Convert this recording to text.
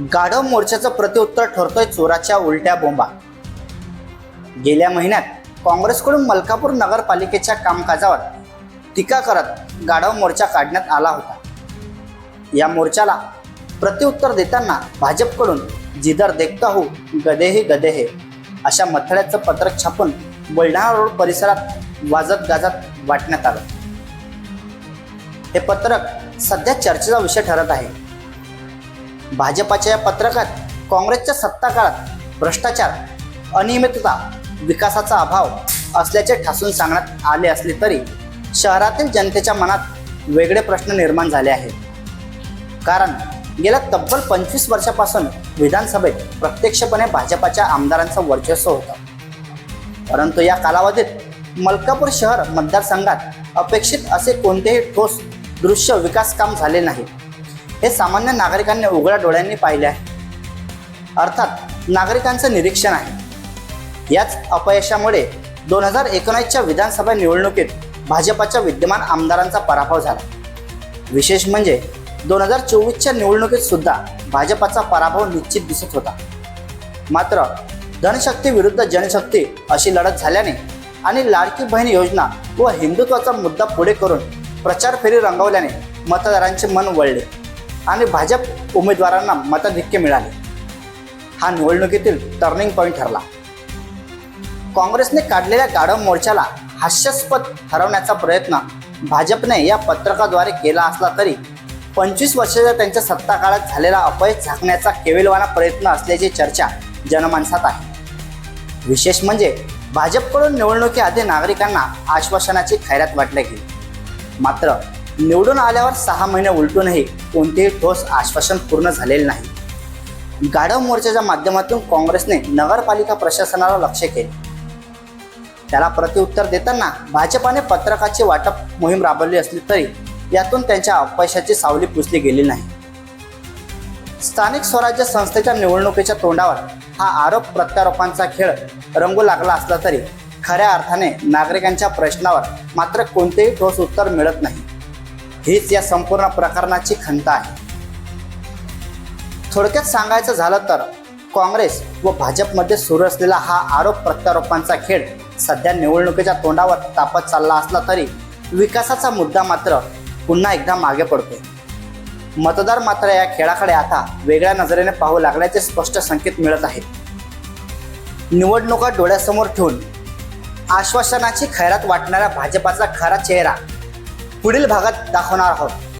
गाढव मोर्चाचं प्रत्युत्तर ठरतोय चोराच्या उलट्या बोंबा. गेल्या महिन्यात काँग्रेसकडून मलकापूर नगरपालिकेच्या कामकाजावर टीका करत गाढव मोर्चा काढण्यात आला होता. या मोर्चाला प्रत्युत्तर देताना भाजपकडून जिधर देखता हो गधे हे अशा मथळ्याचं पत्रक छापून बुलढाणा रोड परिसरात वाजत गाजत वाटण्यात आलं. हे पत्रक सध्या चर्चेचा विषय ठरत आहे. भाजपाच्या या पत्रकात काँग्रेसच्या सत्ता काळात भ्रष्टाचार अनियमितता विकासाचा अभाव असल्याचे ठासून सांगण्यात आले असले तरी शहरातील जनतेच्या मनात वेगळे प्रश्न निर्माण झाले आहेत. कारण गेल्या तब्बल पंचवीस वर्षापासून विधानसभेत प्रत्यक्षपणे भाजपाच्या आमदारांचं वर्चस्व होतं. परंतु या कालावधीत मलकापूर शहर मतदारसंघात अपेक्षित असे कोणतेही ठोस दृश्य विकास काम झाले नाही. हे सामान्य नागरिकांनी उघड्या डोळ्यांनी पाहिले आहे. अर्थात नागरिकांचं निरीक्षण आहे. याच अपयशामुळे दोन हजार एकोणीसच्या विधानसभा निवडणुकीत भाजपाच्या विद्यमान आमदारांचा पराभव झाला. विशेष म्हणजे दोन हजार चोवीसच्या निवडणुकीत सुद्धा भाजपाचा पराभव निश्चित दिसत होता. मात्र धनशक्ती विरुद्ध जनशक्ती अशी लढत झाल्याने आणि लाडकी बहीण योजना व हिंदुत्वाचा मुद्दा पुढे करून प्रचार फेरी रंगवल्याने मतदारांचे मन वळले. आणि भाजप उमेदवारांना मताधिक्य मिळाले. हा निवडणुकीतील टर्निंग पॉईंट ठरला. काँग्रेसने काढलेल्या गाढव मोर्चाला हास्यास्पद ठरवण्याचा प्रयत्न भाजपने या पत्रकाद्वारे केला असला तरी पंचवीस वर्षाच्या त्यांच्या सत्ता काळात झालेला अपयश झाकण्याचा केविलवाना प्रयत्न असल्याची चर्चा जनमानसात आहे. विशेष म्हणजे भाजपकडून निवडणुकीआधी नागरिकांना आश्वासनाची खैरात वाटल्या गेली. मात्र निवडून आल्यावर सहा महिने उलटूनही कोणतेही ठोस आश्वासन पूर्ण झालेले नाही. गाढव मोर्चाच्या माध्यमातून काँग्रेसने नगरपालिका प्रशासनाला लक्ष केले. त्याला प्रतिउत्तर देताना भाजपाने पत्रकाची वाटप मोहीम राबवली असली तरी यातून त्यांच्या अपयशाची सावली पुसली गेली नाही. स्थानिक स्वराज्य संस्थेच्या निवडणुकीच्या तोंडावर हा आरोप प्रत्यारोपांचा खेळ रंगू लागला असला तरी खऱ्या अर्थाने नागरिकांच्या प्रश्नावर मात्र कोणतेही ठोस उत्तर मिळत नाही. हीच या संपूर्ण प्रकरणाची खंत आहे. थोडक्यात सांगायचं झालं तर काँग्रेस व भाजपमध्ये सुरू असलेला हा आरोप प्रत्यारोपांचा खेळ सध्या निवडणुकीच्या तोंडावर तापत चालला असला तरी विकासाचा मुद्दा मात्र पुन्हा एकदा मागे पडतोय. मतदार मात्र या खेळाकडे आता वेगळ्या नजरेने पाहू लागल्याचे स्पष्ट संकेत मिळत आहेत. निवडणुका डोळ्यासमोर ठेवून आश्वासनाची खैरात वाटणाऱ्या भाजपाचा खरा चेहरा पुढील भागात दाखवणार आहोत